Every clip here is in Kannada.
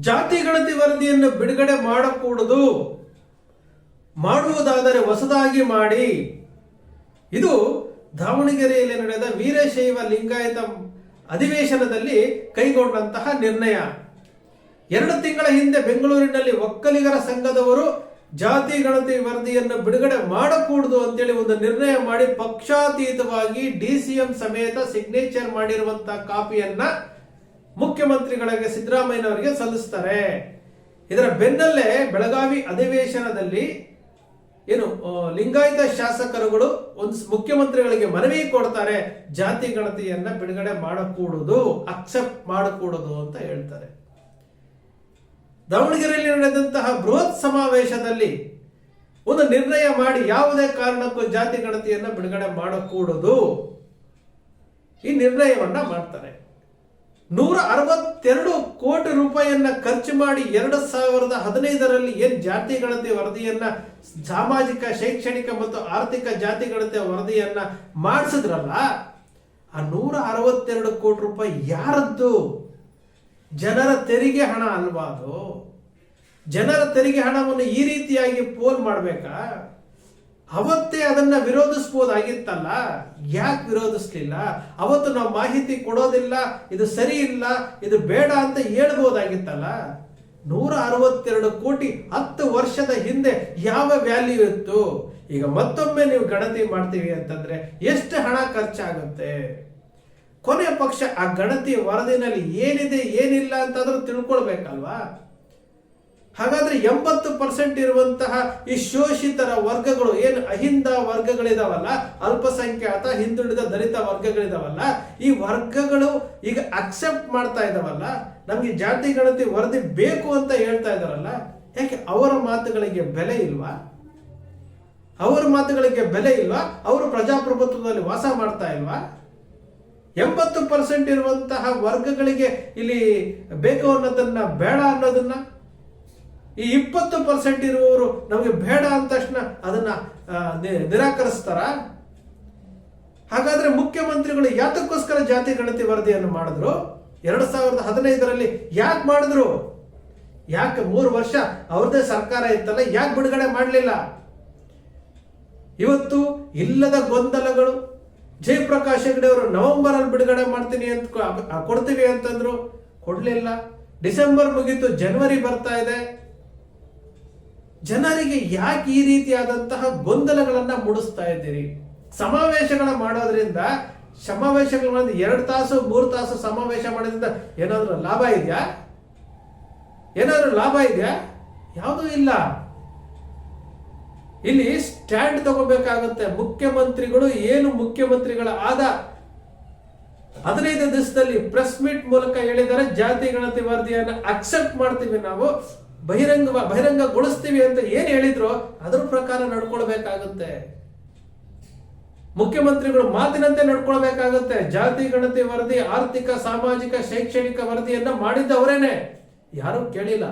ಜಾತಿ ಗಣತಿ ವರದಿಯನ್ನು ಬಿಡುಗಡೆ ಮಾಡಕೂಡದು. ಮಾಡುವುದಾದರೆ ಹೊಸದಾಗಿ ಮಾಡಿ. ಇದು ದಾವಣಗೆರೆಯಲ್ಲಿ ನಡೆದ ವೀರಶೈವ ಲಿಂಗಾಯತ ಅಧಿವೇಶನದಲ್ಲಿ ಕೈಗೊಂಡಂತಹ ನಿರ್ಣಯ. ಎರಡು ತಿಂಗಳ ಹಿಂದೆ ಬೆಂಗಳೂರಿನಲ್ಲಿ ಒಕ್ಕಲಿಗರ ಸಂಘದವರು ಜಾತಿ ಗಣತಿ ವರದಿಯನ್ನು ಬಿಡುಗಡೆ ಮಾಡಕೂಡದು ಅಂತೇಳಿ ಒಂದು ನಿರ್ಣಯ ಮಾಡಿ ಪಕ್ಷಾತೀತವಾಗಿ ಡಿಸಿಎಂ ಸಮೇತ ಸಿಗ್ನೇಚರ್ ಮಾಡಿರುವಂತಹ ಕಾಪಿಯನ್ನ ಮುಖ್ಯಮಂತ್ರಿಗಳಿಗೆ ಸಿದ್ದರಾಮಯ್ಯನವರಿಗೆ ಸಲ್ಲಿಸ್ತಾರೆ. ಇದರ ಬೆನ್ನಲ್ಲೇ ಬೆಳಗಾವಿ ಅಧಿವೇಶನದಲ್ಲಿ ಏನು ಲಿಂಗಾಯತ ಶಾಸಕರುಗಳು ಒಂದು ಮುಖ್ಯಮಂತ್ರಿಗಳಿಗೆ ಮನವಿ ಕೊಡ್ತಾರೆ, ಜಾತಿ ಗಣತಿಯನ್ನ ಬಿಡುಗಡೆ ಮಾಡಕೂಡುದು, ಅಕ್ಸೆಪ್ಟ್ ಮಾಡಕೂಡುದು ಅಂತ ಹೇಳ್ತಾರೆ. ದಾವಣಗೆರೆಯಲ್ಲಿ ನಡೆದಂತಹ ಬೃಹತ್ ಸಮಾವೇಶದಲ್ಲಿ ಒಂದು ನಿರ್ಣಯ ಮಾಡಿ ಯಾವುದೇ ಕಾರಣಕ್ಕೂ ಜಾತಿ ಗಣತಿಯನ್ನ ಬಿಡುಗಡೆ ಮಾಡಕೂಡದು, ಈ ನಿರ್ಣಯವನ್ನ ಮಾಡ್ತಾರೆ. ನೂರ ಅರವತ್ತೆರಡು ಕೋಟಿ ರೂಪಾಯಿಯನ್ನ ಖರ್ಚು ಮಾಡಿ ಎರಡು ಸಾವಿರದ ಹದಿನೈದರಲ್ಲಿ ಏನ್ ಜಾತಿ ಗಣತಿ ವರದಿಯನ್ನ ಸಾಮಾಜಿಕ, ಶೈಕ್ಷಣಿಕ ಮತ್ತು ಆರ್ಥಿಕ ಜಾತಿ ಗಣತಿ ವರದಿಯನ್ನ ಮಾಡಿಸಿದ್ರಲ್ಲ, ಆ ನೂರ ಅರವತ್ತೆರಡು ಕೋಟಿ ರೂಪಾಯಿ ಯಾರದ್ದು? ಜನರ ತೆರಿಗೆ ಹಣ ಅಲ್ವಾ ಅದು? ಜನರ ತೆರಿಗೆ ಹಣವನ್ನು ಈ ರೀತಿಯಾಗಿ ಪೋಲ್ ಮಾಡ್ಬೇಕಾ? ಅವತ್ತೇ ಅದನ್ನ ವಿರೋಧಿಸ್ಬೋದಾಗಿತ್ತಲ್ಲ? ಯಾಕೆ ವಿರೋಧಿಸ್ಲಿಲ್ಲ? ಅವತ್ತು ನಾವು ಮಾಹಿತಿ ಕೊಡೋದಿಲ್ಲ, ಇದು ಸರಿ ಇಲ್ಲ, ಇದು ಬೇಡ ಅಂತ ಹೇಳ್ಬೋದಾಗಿತ್ತಲ್ಲ? ನೂರ ಅರವತ್ತೆರಡು ಕೋಟಿ ಹತ್ತು ವರ್ಷದ ಹಿಂದೆ ಯಾವ ವ್ಯಾಲ್ಯೂ ಇತ್ತು? ಈಗ ಮತ್ತೊಮ್ಮೆ ನೀವು ಗಣತಿ ಮಾಡ್ತೀವಿ ಅಂತಂದ್ರೆ ಎಷ್ಟು ಹಣ ಖರ್ಚಾಗುತ್ತೆ? ಕೊನೆ ಪಕ್ಷ ಆ ಗಣತಿ ವರದಿನಲ್ಲಿ ಏನಿದೆ, ಏನಿಲ್ಲ ಅಂತಾದ್ರೂ ತಿಳ್ಕೊಳ್ಬೇಕಲ್ವಾ? ಹಾಗಾದ್ರೆ ಎಂಬತ್ತು ಪರ್ಸೆಂಟ್ ಇರುವಂತಹ ಈ ಶೋಷಿತರ ವರ್ಗಗಳು ಏನು ಅಹಿಂದ ವರ್ಗಗಳಿದಾವಲ್ಲ, ಅಲ್ಪಸಂಖ್ಯಾತ, ಹಿಂದುಳಿದ ದಲಿತ ವರ್ಗಗಳಿದಾವಲ್ಲ, ಈ ವರ್ಗಗಳು ಈಗ ಅಕ್ಸೆಪ್ಟ್ ಮಾಡ್ತಾ ಇದಾವಲ್ಲ, ನಮ್ಗೆ ಜಾತಿ ಗಣತಿ ವರದಿ ಬೇಕು ಅಂತ ಹೇಳ್ತಾ ಇದಾರಲ್ಲ, ಯಾಕೆ ಅವರ ಮಾತುಗಳಿಗೆ ಬೆಲೆ ಇಲ್ವಾ? ಅವರ ಮಾತುಗಳಿಗೆ ಬೆಲೆ ಇಲ್ವಾ? ಅವರು ಪ್ರಜಾಪ್ರಭುತ್ವದಲ್ಲಿ ವಾಸ ಮಾಡ್ತಾ ಇಲ್ವಾ? ಎಂಬತ್ತು ಪರ್ಸೆಂಟ್ ಇರುವಂತಹ ವರ್ಗಗಳಿಗೆ ಇಲ್ಲಿ ಬೇಕು ಅನ್ನೋದನ್ನ ಬೇಡ ಅನ್ನೋದನ್ನ ಈ ಇಪ್ಪತ್ತು ಪರ್ಸೆಂಟ್ ಇರುವವರು ನಮಗೆ ಬೇಡ ಅಂದ ತಕ್ಷಣ ಅದನ್ನ ನಿರಾಕರಿಸ್ತಾರ? ಹಾಗಾದ್ರೆ ಮುಖ್ಯಮಂತ್ರಿಗಳು ಯಾತಕ್ಕೋಸ್ಕರ ಜಾತಿ ಗಣತಿ ವರದಿಯನ್ನು ಮಾಡಿದ್ರು? ಎರಡು ಸಾವಿರದ ಹದಿನೈದರಲ್ಲಿ ಯಾಕೆ ಮಾಡಿದ್ರು? ಯಾಕೆ ಮೂರು ವರ್ಷ ಅವ್ರದೇ ಸರ್ಕಾರ ಇತ್ತಲ್ಲ, ಯಾಕೆ ಬಿಡುಗಡೆ ಮಾಡಲಿಲ್ಲ? ಇವತ್ತು ಇಲ್ಲದ ಗೊಂದಲಗಳು. ಜಯಪ್ರಕಾಶ್ ಹೆಗಡೆ ಅವರು ನವೆಂಬರ್ ಅಲ್ಲಿ ಬಿಡುಗಡೆ ಮಾಡ್ತೀನಿ ಅಂತ ಕೊಡ್ತೀವಿ ಅಂತಂದ್ರು. ಕೊಡ್ಲಿಲ್ಲ. ಡಿಸೆಂಬರ್ ಮುಗೀತು, ಜನವರಿ ಬರ್ತಾ ಇದೆ. ಜನರಿಗೆ ಯಾಕೆ ಈ ರೀತಿಯಾದಂತಹ ಗೊಂದಲಗಳನ್ನ ಮೂಡಿಸ್ತಾ ಇದ್ದೀರಿ? ಸಮಾವೇಶಗಳ ಮಾಡೋದ್ರಿಂದ ಸಮಾವೇಶಗಳನ್ನ ಎರಡು ತಾಸು, ಮೂರು ತಾಸು ಸಮಾವೇಶ ಮಾಡೋದ್ರಿಂದ ಏನಾದರೂ ಲಾಭ ಇದೆಯಾ? ಏನಾದರೂ ಲಾಭ ಇದೆಯಾ? ಯಾವುದೂ ಇಲ್ಲ. ಇಲ್ಲಿ ಸ್ಟ್ಯಾಂಡ್ ತಗೋಬೇಕಾಗುತ್ತೆ. ಮುಖ್ಯಮಂತ್ರಿಗಳು ಏನು ಮುಖ್ಯಮಂತ್ರಿಗಳ ಆದ ಹದಿನೈದು ದಿವಸದಲ್ಲಿ ಪ್ರೆಸ್ ಮೀಟ್ ಮೂಲಕ ಹೇಳಿದರೆ ಜಾತಿ ಗಣತಿ ವರದಿಯನ್ನು ಅಕ್ಸೆಪ್ಟ್ ಮಾಡ್ತೀವಿ ನಾವು. ಬಹಿರಂಗ ಬಹಿರಂಗಗೊಳಿಸ್ತೀವಿ ಅಂತ ಏನು ಹೇಳಿದ್ರು ಅದ್ರ ಪ್ರಕಾರ ನಡ್ಕೊಳ್ಬೇಕಾಗುತ್ತೆ. ಮುಖ್ಯಮಂತ್ರಿಗಳು ಮಾತಿನಂತೆ ನಡ್ಕೊಳ್ಬೇಕಾಗುತ್ತೆ. ಜಾತಿ, ಗಣತಿ, ವರದಿ, ಆರ್ಥಿಕ, ಸಾಮಾಜಿಕ, ಶೈಕ್ಷಣಿಕ ವರದಿಯನ್ನ ಮಾಡಿದ್ದವರೇನೆ. ಯಾರು ಕೇಳಿಲ್ಲ.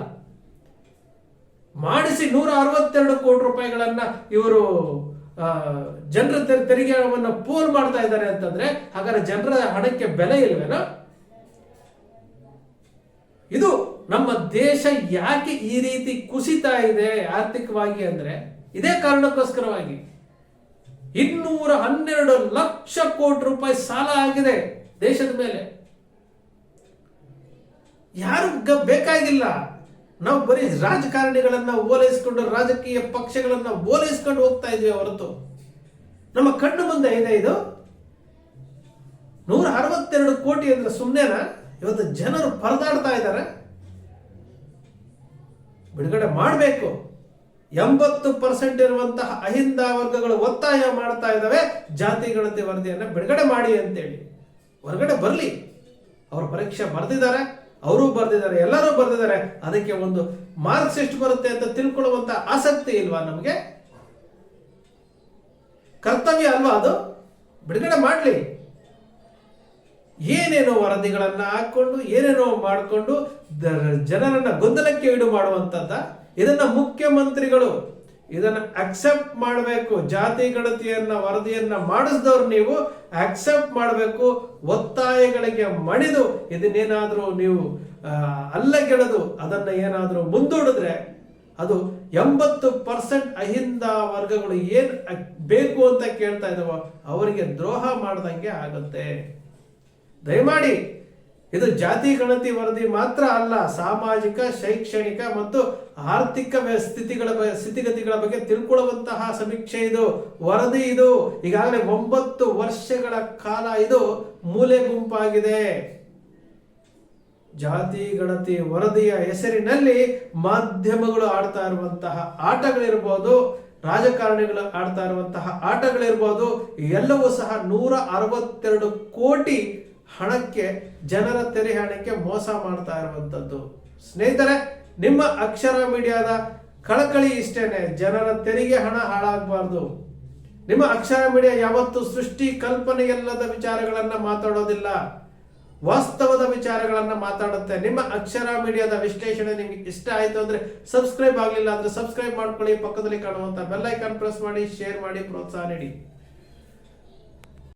ಮಾಡಿಸಿ ನೂರ ಅರವತ್ತೆರಡು ಕೋಟಿ ರೂಪಾಯಿಗಳನ್ನ ಇವರು ಜನರ ತೆರಿಗೆ ಹಣವನ್ನು ಪೋಲ್ ಮಾಡ್ತಾ ಇದ್ದಾರೆ ಅಂತಂದ್ರೆ, ಹಾಗಾದ್ರೆ ಜನರ ಹಣಕ್ಕೆ ಬೆಲೆ ಇಲ್ವೇನೋ? ಇದು ನಮ್ಮ ದೇಶ ಯಾಕೆ ಈ ರೀತಿ ಕುಸಿತಾ ಇದೆ ಆರ್ಥಿಕವಾಗಿ ಅಂದ್ರೆ ಇದೇ ಕಾರಣಕ್ಕೋಸ್ಕರವಾಗಿ ಇನ್ನೂರ ಹನ್ನೆರಡು ಲಕ್ಷ ಕೋಟಿ ರೂಪಾಯಿ ಸಾಲ ಆಗಿದೆ ದೇಶದ ಮೇಲೆ. ಯಾರು ಬೇಕಾಗಿಲ್ಲ? ನಾವು ಬರೀ ರಾಜಕಾರಣಿಗಳನ್ನ ಓಲೈಸ್ಕೊಂಡು, ರಾಜಕೀಯ ಪಕ್ಷಗಳನ್ನ ಓಲೈಸ್ಕೊಂಡು ಹೋಗ್ತಾ ಇದ್ವಿ ಹೊರತು. ನಮ್ಮ ಕಣ್ಣು ಮುಂದೆ ಇದೆ ಇದು. ನೂರ ಅರವತ್ತೆರಡು ಕೋಟಿ ಅಂದ್ರೆ ಸುಮ್ಮನೆನಾ ಇವತ್ತು ಜನರು ಪರದಾಡ್ತಾ ಇದ್ದಾರೆ. ಬಿಡುಗಡೆ ಮಾಡಬೇಕು. ಎಂಬತ್ತು ಪರ್ಸೆಂಟ್ ಇರುವಂತಹ ಅಹಿಂದ ವರ್ಗಗಳು ಒತ್ತಾಯ ಮಾಡ್ತಾ ಇದ್ದಾವೆ. ಜಾತಿ ಗಣತಿ ವರದಿಯನ್ನು ಬಿಡುಗಡೆ ಮಾಡಿ ಅಂತೇಳಿ. ಹೊರಗಡೆ ಬರಲಿ. ಅವರು ಪರೀಕ್ಷೆ ಬರೆದಿದ್ದಾರೆ. ಅವರು ಬರೆದಿದ್ದಾರೆ. ಎಲ್ಲರೂ ಬರೆದಿದ್ದಾರೆ. ಅದಕ್ಕೆ ಒಂದು ಮಾರ್ಕ್ಸ್ ಎಷ್ಟು ಬರುತ್ತೆ ಅಂತ ತಿಳ್ಕೊಳ್ಳುವಂತ ಆಸಕ್ತಿ ಇಲ್ವಾ ನಮಗೆ? ಕರ್ತವ್ಯ ಅಲ್ವಾ ಅದು? ಬಿಡುಗಡೆ ಮಾಡಲಿ. ಏನೇನೋ ವರದಿಗಳನ್ನು ಹಾಕ್ಕೊಂಡು, ಏನೇನೋ ಮಾಡಿಕೊಂಡು ಜನರನ್ನು ಗೊಂದಲಕ್ಕೆ ಈಡು ಮಾಡುವಂತದ್ದ ಇದನ್ನ ಮುಖ್ಯಮಂತ್ರಿಗಳು ಇದನ್ನ ಅಕ್ಸೆಪ್ಟ್ ಮಾಡಬೇಕು. ಜಾತಿ, ಗಣತಿಯನ್ನು, ವರದಿಯನ್ನ ಮಾಡಿಸಿದವ್ರು ನೀವು ಅಕ್ಸೆಪ್ಟ್ ಮಾಡಬೇಕು. ಒತ್ತಾಯಗಳಿಗೆ ಮಣಿದು ಇದನ್ನೇನಾದರೂ ನೀವು ಅಲ್ಲ ಅಲ್ಲಗೆಳೆದು ಅದನ್ನ ಏನಾದರೂ ಮುಂದೂಡಿದ್ರೆ ಅದು ಎಂಬತ್ತು ಪರ್ಸೆಂಟ್ ಅಹಿಂದ ವರ್ಗಗಳು ಏನು ಬೇಕು ಅಂತ ಕೇಳ್ತಾ ಇದ್ದಾವೋ ಅವರಿಗೆ ದ್ರೋಹ ಮಾಡ್ದಂಗೆ ಆಗುತ್ತೆ. ದಯಮಾಡಿ, ಇದು ಜಾತಿ ಗಣತಿ ವರದಿ ಮಾತ್ರ ಅಲ್ಲ, ಸಾಮಾಜಿಕ, ಶೈಕ್ಷಣಿಕ ಮತ್ತು ಆರ್ಥಿಕ ಸ್ಥಿತಿಗಳ ಸ್ಥಿತಿಗತಿಗಳ ಬಗ್ಗೆ ತಿಳ್ಕೊಳ್ಳುವಂತಹ ಸಮೀಕ್ಷೆ ಇದು. ವರದಿ ಇದು. ಈಗಾಗಲೇ ಒಂಬತ್ತು ವರ್ಷಗಳ ಕಾಲ ಇದು ಮೂಲೆ ಗುಂಪಾಗಿದೆ. ಜಾತಿ ಗಣತಿ ವರದಿಯ ಹೆಸರಿನಲ್ಲಿ ಮಾಧ್ಯಮಗಳು ಆಡ್ತಾ ಇರುವಂತಹ ಆಟಗಳಿರ್ಬೋದು, ರಾಜಕಾರಣಿಗಳು ಆಡ್ತಾ ಇರುವಂತಹ ಆಟಗಳಿರ್ಬೋದು, ಎಲ್ಲವೂ ಸಹ ನೂರ ಅರವತ್ತೆರಡು ಕೋಟಿ ಹಣಕ್ಕೆ, ಜನರ ತೆರೆ ಹಣಕ್ಕೆ ಮೋಸ ಮಾಡ್ತಾ ಇರುವಂಥದ್ದು ಸ್ನೇಹಿತರೆ, ನಿಮ್ಮ ಅಕ್ಷರ ಮೀಡಿಯಾದ ಕಳಕಳಿ ಇಷ್ಟೇನೆ, ಜನರ ತೆರಿಗೆ ಹಣ ಹಾಳಾಗಬಾರ್ದು. ನಿಮ್ಮ ಅಕ್ಷರ ಮೀಡಿಯಾ ಯಾವತ್ತು ಸೃಷ್ಟಿ ಕಲ್ಪನೆ ಇಲ್ಲದ ವಿಚಾರಗಳನ್ನ ಮಾತಾಡೋದಿಲ್ಲ. ವಾಸ್ತವದ ವಿಚಾರಗಳನ್ನ ಮಾತಾಡುತ್ತೆ. ನಿಮ್ಮ ಅಕ್ಷರ ಮೀಡಿಯಾದ ವಿಶ್ಲೇಷಣೆ ನಿಮ್ಗೆ ಇಷ್ಟ ಆಯ್ತು ಅಂದ್ರೆ ಸಬ್ಸ್ಕ್ರೈಬ್ ಆಗಲಿಲ್ಲ ಅಂದ್ರೆ ಸಬ್ಸ್ಕ್ರೈಬ್ ಮಾಡ್ಕೊಳ್ಳಿ. ಪಕ್ಕದಲ್ಲಿ ಕಾಣುವಂತ ಬೆಲ್ ಐಕಾನ್ ಪ್ರೆಸ್ ಮಾಡಿ, ಶೇರ್ ಮಾಡಿ, ಪ್ರೋತ್ಸಾಹ ನೀಡಿ.